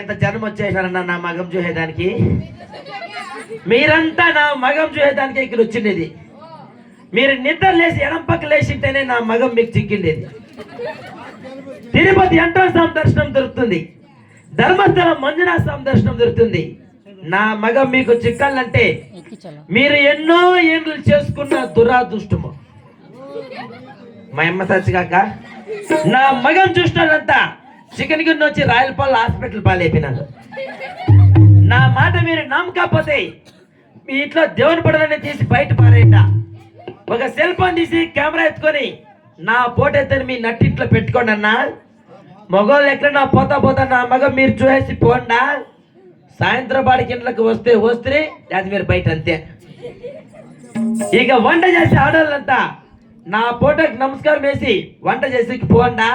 ఎంత జన్మ వచ్చేసారన్న నా మగం చూసేదానికి? మీరంతా నా మగం చూసేదానికి ఇక్కడ వచ్చిండేది. మీరు నిద్ర లేచి ఎడం పక్క లేచింటేనే నా మగం మీకు చిక్కిండేది. తిరుపతి వెంకటేశ్వర దర్శనం దొరుకుతుంది. ధర్మస్థలం మంజునాథ స్వామి దర్శనం దొరుకుతుంది. నా మగం మీకు చిక్కాలంటే మీరు ఎన్నో ఏండ్లు చేసుకున్న దురాదృష్టము. మా అమ్మ సచ్చిగాక నా మగం చూసినోళ్ళంతా చికెన్ గిన్నె వచ్చి రాయలపాల్ హాస్పిటల్ పాలైపోయినారు నా మాట మీరు నమ్మకపోతే మీ ఇంట్లో దేవుని పడవని తీసి బయట పారేయండి. ఒక సెల్ ఫోన్ తీసి కెమెరా ఎత్తుకొని నా ఫోటో ఎత్తని మీ నట్టింట్లో పెట్టుకోండి అన్నా. మగవాళ్ళు ఎక్కడ నా పోతా పోతా నా మగ మీరు చూసేసి పోండా. సాయంత్రం బాడికి ఇంట్లోకి వస్తే వస్తే అది మీరు బయట అంతే. ఇక వంట చేసే ఆడవాళ్ళంతా నా ఫోటోకి నమస్కారం వేసి వంట చేసి పోండా.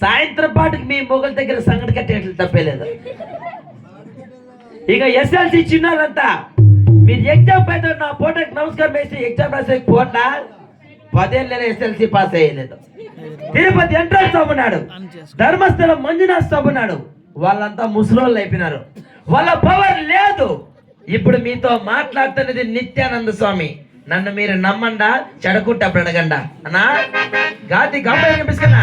సాయంత్రం పాటుకి మీ మొగల దగ్గర సంగటి కట్టేట్లు తప్పేలేదు. ఇక ఎస్ఎల్సి చిన్నారంతా మీరు ఎగ్జామ్ పైన నా ఫోటోకి నమస్కారం వేసి ఎగ్జామ్ రాసే పోండా పదేళ్ళ ఎస్ఎల్సి పాస్ అయ్యలేదు. తిరుపతి ఎంట్రన్స్ ఉన్నాడు ధర్మస్థలం మంజునాథ్ స్వామి వాళ్ళంతా ముసలోళ్ళు అయిపోయినారు. వాళ్ళ పవర్ లేదు. ఇప్పుడు మీతో మాట్లాడుతున్నది నిత్యానంద స్వామి. నన్ను మీరు నమ్మండా చెడకుట్టప్పుడు అడగండా. అన్నా గాతి గంపనిపిస్తున్నా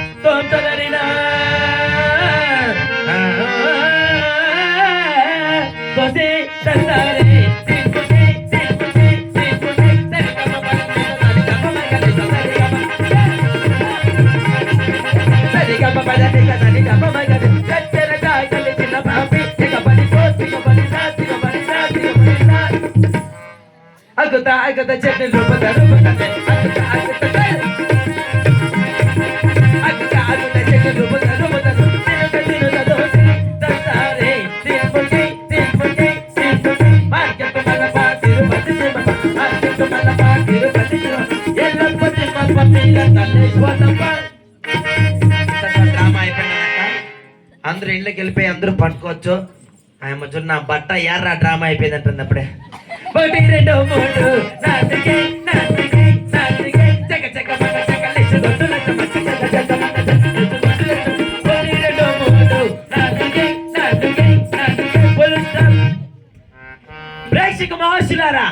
అందరూ ఇళ్ళకి వెళ్ళిపోయి అందరూ పట్టుకోవచ్చు ఆయన చూడు నా బట్ట ఎర్ర డ్రామా అయిపోయింది అంటుంది అప్పుడే. ఒకటి రెండు మూడు నాలుగే నాలుగే చక చక చక లేచి మచ్చ చక చక ఒకటి రెండు మూడు ప్రేక్షక మహర్షులారా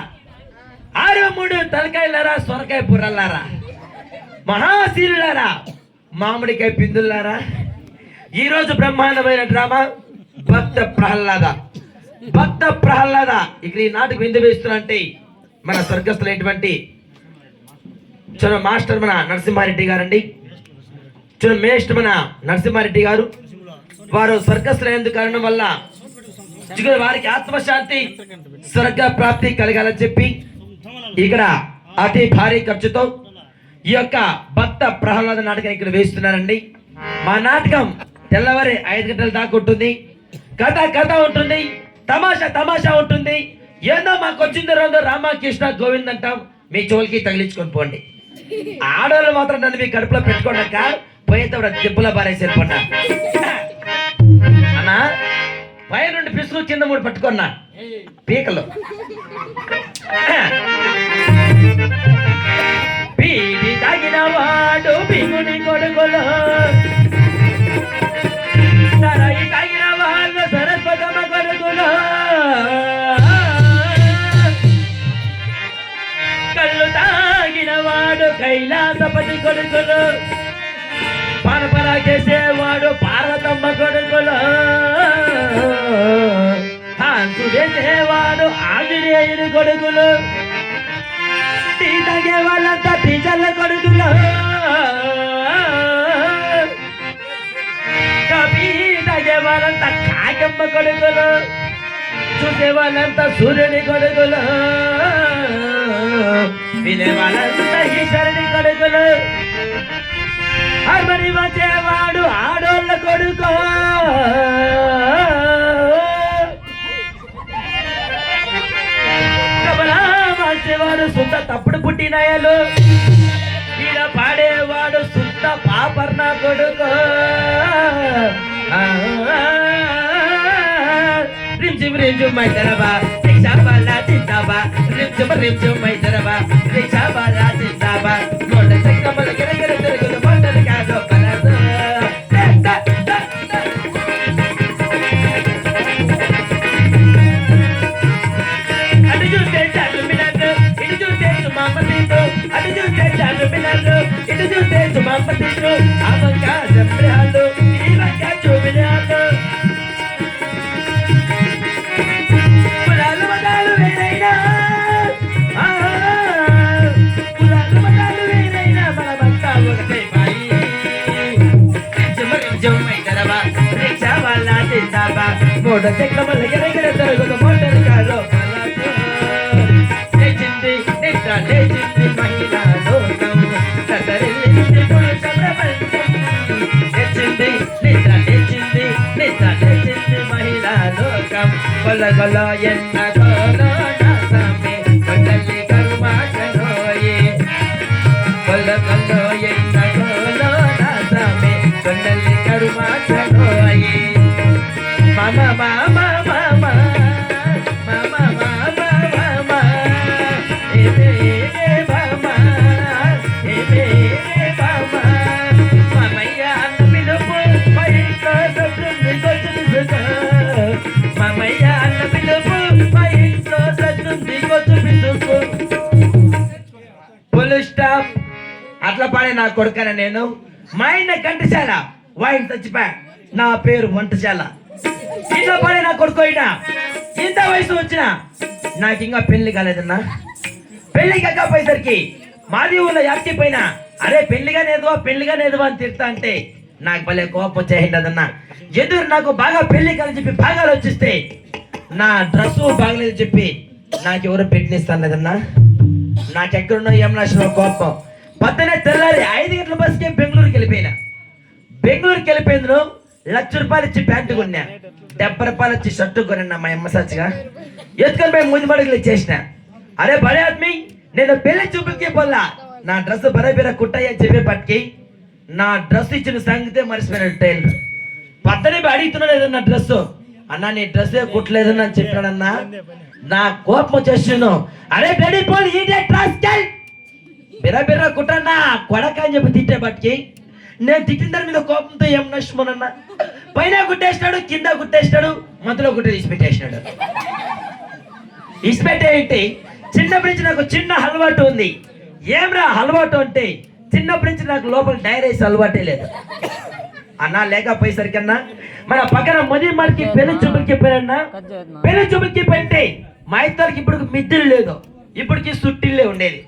ఆరు మూడు తలకాయలారా సొరకాయ బుర్రలారా మహాశీలులారా మామిడికాయ పిందులారా ఈరోజు బ్రహ్మాండమైన డ్రామా భక్త ప్రహ్లాద. భక్త ప్రహ్లాద. ఇక్కడ ఈ నాటకం ఎందుకు వేస్తున్నారంటే మన స్వర్గస్థులైనటువంటి చూడ మాస్టర్ మన నరసింహారెడ్డి గారండి. చూడ మేస్ట్ మన నరసింహారెడ్డి గారు. వారు స్వర్గస్థులైనందుకు కారణం వల్ల వారికి ఆత్మశాంతి స్వర్గ ప్రాప్తి కలగాలని చెప్పి ఇక్కడ అతి భారీ ఖర్చుతో ఈ యొక్క భక్త ప్రహ్లాద నాటకం ఇక్కడ వేస్తున్నారండి. మా నాటకం తెల్లవారి ఐదు గంటల దాకా ఉంటుంది. కథ కథ ఉంటుంది. తమాషా తమాషా ఉంటుంది. ఏందో మాకు వచ్చిన తర్వాత రామకృష్ణ గోవింద్ అంటాం. మీ చోలికి తగిలించుకొని పోండి. ఆడవాళ్ళు మాత్రం నన్ను మీ కడుపులో పెట్టుకోండాక పోయేటప్పుడు దిబ్బల బారేసి వెళ్ళిపోండా అన్నా పై నుండి పిసులు కింద మూడు పట్టుకున్నా. పీకలు. పీడి తాగిన వాడు పిగుని కొడుకులు. కైలాసపతి కొడుకులు పరపరా చేసేవాడు పార్వతమ్మ కొడుకులు. హాన్సు చేసేవాడు ఆంజనేయుడు కొడుకులు. టీ తాగే వాళ్ళంతా టీచర్ల కొడుకులు. కవి తాగే వాళ్ళంతా కాకమ్మ కొడుకులు. చూసే వాళ్ళంతా సూర్యుని కొడుకులు. వినే వాళ్ళంతా ఈశ్వరుని కొడుకులు హర్మని వచ్చేవాడు ఆడోళ్ళ కొడుకు కమలా వచ్చేవాడు తప్పుడు పుట్టినాయాలు ఈడ పాడేవాడు సుత్త పాపర్ణ కొడుకు రింజుమ్ రింజుమ్ మైదరబా. రిక్షా బాలా జిందాబా రింజుమ్ రింజుమ్ మైదరబా. మోటార్ సైకిల్ వల్ల ఎరగిన తరుగులు మోటార్ కారు పలాకు. లేచింది నిద్ర లేచింది మహిళా లోకం, కదలింది పురుష ప్రపంచం. లేచింది నిద్ర లేచింది నిద్ర లేచింది మహిళా లోకం కొల్ల కొల్ల ఎన్న గోలో నా సామి, కొండలి కరుమాటలోయే. కొల్ల కొల్ల ఎన్న గోలో నా సామి, స్టాప్ అట్లా పాడే నా కొడుకన నేను. మా ఆయన కంటశాల వాయిన్ చచ్చిపోయా నా పేరు వంటశాల ఇంట్లో పడే నా కొడుకు అయినా. ఇంత వయసు వచ్చిన నాకు ఇంకా పెళ్ళి కాలేదన్నా. పెళ్ళి కాకపోయేసరికి మాది ఊళ్ళో యాక్టి పైన అరే పెళ్ళిగా నేదువా పెళ్ళిగా నేదువా అని తిడతా అంటే నాకు భలే కోపం వచ్చేసిందన్నా. ఎదురు నాకు బాగా పెళ్ళి కాలని చెప్పి భాగాలు వచ్చిస్తే నా డ్రెస్ బాగలేదు చెప్పి నాకు ఎవరు పెట్టినిస్తాను లేదన్నా నాకెక్కడున్నా ఏం కోపం. పొద్దునే తెల్లారి ఐదు గంటల బస్కి బెంగళూరుకి వెళ్ళిపోయినా. బెంగళూరుకి వెళ్ళిపోయిందో లక్ష రూపాయలు ఇచ్చి ప్యాంటు కొన్నా. డెబ్బై రూపాయలు ఇచ్చి షర్టు కొన్నా మా అమ్మ సచ్చిగా. ఎత్తుకొని పోయి ముందు మడుగులు చేసిన అరే బరే ఆద్మీ నేను పెళ్ళి చూపులకి పోలా. నా డ్రెస్ బరబిర కుట్టయ్య చెప్పే పట్టుకి నా డ్రెస్ ఇచ్చిన సంగతే మర్చిపోయిన టైలర్. పద్దనే అడుగుతున్నాడు ఏదన్నా డ్రెస్ అన్న నీ డ్రెస్ కుట్టలేదని అని చెప్పాడన్నా నా కోపం వచ్చేసాను అరే బెడీ పోల్ ఈడే ట్రాస్కెల్ బిరా బిర కుట్టన్నా కొడక అని చెప్పి తిట్టే బట్టికి నేను తిట్టిన మీద కోపంతో ఏం నష్టమోనన్నా పైన కుట్టేసినాడు కింద కుట్టేసినాడు మధ్యలో కుట్ట తీసి పెట్టేసినాడు చిన్నప్పటి నుంచి నాకు చిన్న అలవాటు ఉంది. ఏమ్రా అలవాటు అంటే చిన్నప్పటి నుంచి నాకు లోపల డైరీస్ అలవాటే లేదు. అన్నా లేకపోయేసరికన్నా మన పక్కన మది మడికి పెళ్ళి చూపులకి పోయినన్నా పెళ్ళి చూపులకి పోయింటే మా ఇద్దరికి ఇప్పుడు మిద్దులు లేదు. ఇప్పటికి సుట్టిల్లే ఉండేది.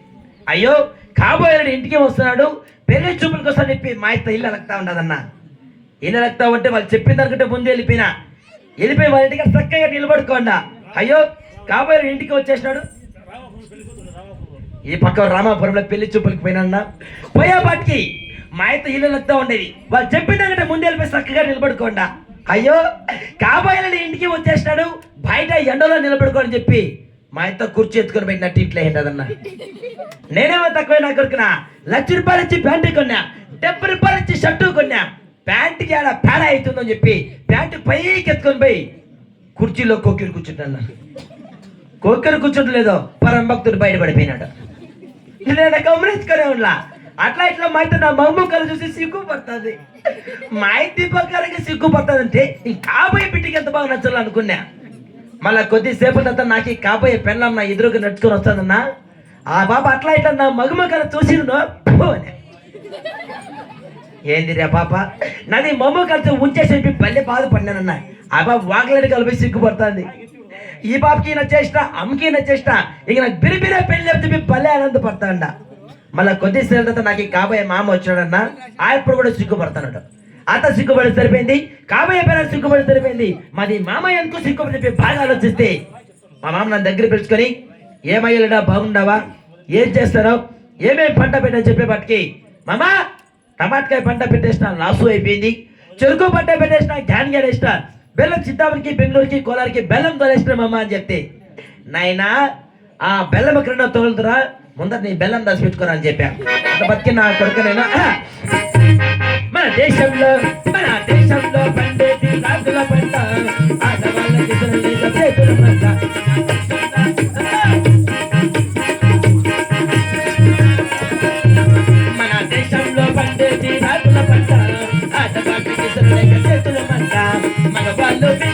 అయ్యో కాబోయే ఇంటికి వస్తున్నాడు పెళ్ళి చూపులకు వస్తా చెప్పి మా ఇత్త ఇల్లు అలక్తా ఉండదన్నా. ఇల్లు అలక్తా ఉంటే వాళ్ళు చెప్పిన దానికంటే ముందు వెళ్ళిపోయినా. వెళ్ళిపోయి వాళ్ళ ఇంటికి చక్కగా నిలబడుకోండా. అయ్యో కాబోయే ఇంటికి వచ్చేసినాడు. ఈ పక్క రామాపురంలో పెళ్ళి చూపులకు పోయినా పోయా పాటికి మా అయితే ఇల్లు అలక్తా ఉండేది. వాళ్ళు చెప్పిన చెప్పినాకంటే ముందు వెళ్ళిపోయి చక్కగా నిలబడుకోండా. అయ్యో కాబోయే ఇంటికి వచ్చేసినాడు. బయట ఎండలో నిలబడుకోని చెప్పి మా ఇంత కుర్చీ ఎత్తుకొని పెట్టినట్టు ఇట్లా ఏంటదన్నా? నేనేమో తక్కువ నా కొడుకునా? లక్ష రూపాయలు ఇచ్చి ప్యాంటు కొన్నా డెబ్బై రూపాయలు ఇచ్చి షర్టు కొన్నా ప్యాంటుకి ఆడ పేడ అవుతుందని చెప్పి ప్యాంటు పైకి ఎత్తుకొని పోయి కుర్చీలో కోకిరు కూర్చుంటాను కోకిరు కూర్చుంటలేదో పరం భక్తుడు బయటపడిపోయినాడు. నేను గమనించుకునే ఉన్నా? అట్లా ఇట్లా మా నా మమ్మ చూసి సిగ్గుపడుతుంది మా ఇంటి పక్కలకి సిగ్గుపడుతుంది అంటే కాబోయే బిడ్డకి ఎంత బాగా నచ్చాలనుకున్నా అనుకున్నా. మళ్ళా కొద్దిసేపు తర్వాత నాకు ఈ కాబోయే పెళ్ళం నా ఎదురుగా నడుచుకొని వస్తుందన్నా. ఆ బాబా అట్లా ఇట్లా నా మగమ కళ చూసి ఏంది రే పాప? నాది మమ్మ కలిసి ఉంచేసి పల్లె బాధపడినానన్న. ఆ బాబు వాకలేని కలిపి సిగ్గుపడుతుంది. ఈ బాబుకి నచ్చేసిన అమ్మకి నచ్చేసిన ఇక నాకు బిరిబిరే పెళ్ళి చెప్పి పల్లె ఆనందపడతాండ. మళ్ళీ కొద్దిసేపు తర్వాత నాకు ఈ కాబోయే మామ వచ్చాడన్న ఆయప్పుడు కూడా సిగ్గుపడతాడు అత్త సిగ్గుపడి సరిపోయింది కాబోయే పిల్లలు సిగ్గుపడి సరిపోయింది. మాది మామయ్య ఎందుకు సిగ్గుపడి చెప్పి బాగా ఆలోచిస్తే? మా మామ నన్ను దగ్గర పిలుచుకొని ఏమయ్యలేడా బాగుండావా ఏం చేస్తారో ఏమేమి పంట పెట్టని చెప్పే పట్టుకి మామా టమాటకాయ పంట పెట్టేసిన లాసు అయిపోయింది. చెరుకు పంట పెట్టేసిన గ్యాన్ గడేసిన బెల్లం చిత్తాపురికి బెంగళూరుకి కోలారికి బెల్లం తోలేసిన మామ అని చెప్తే నాయనా ఆ బెల్లం ఎక్కడన్నా తోలుతురా ముందర నీ బెల్లం దాచి పెట్టుకోరా అని చెప్పా. అంత బతికి నా కొడుకునైనా? మన దేశంలో మన దేశంలో పండేది రాజుల పంట. ఆడవాళ్ళ చేతుల మీద చేతుల పంట. మన దేశంలో పండేది రాజుల పంట. ఆడవాళ్ళ చేతులు లేక చేతుల పంట. మగవాళ్ళు పిల్లలేక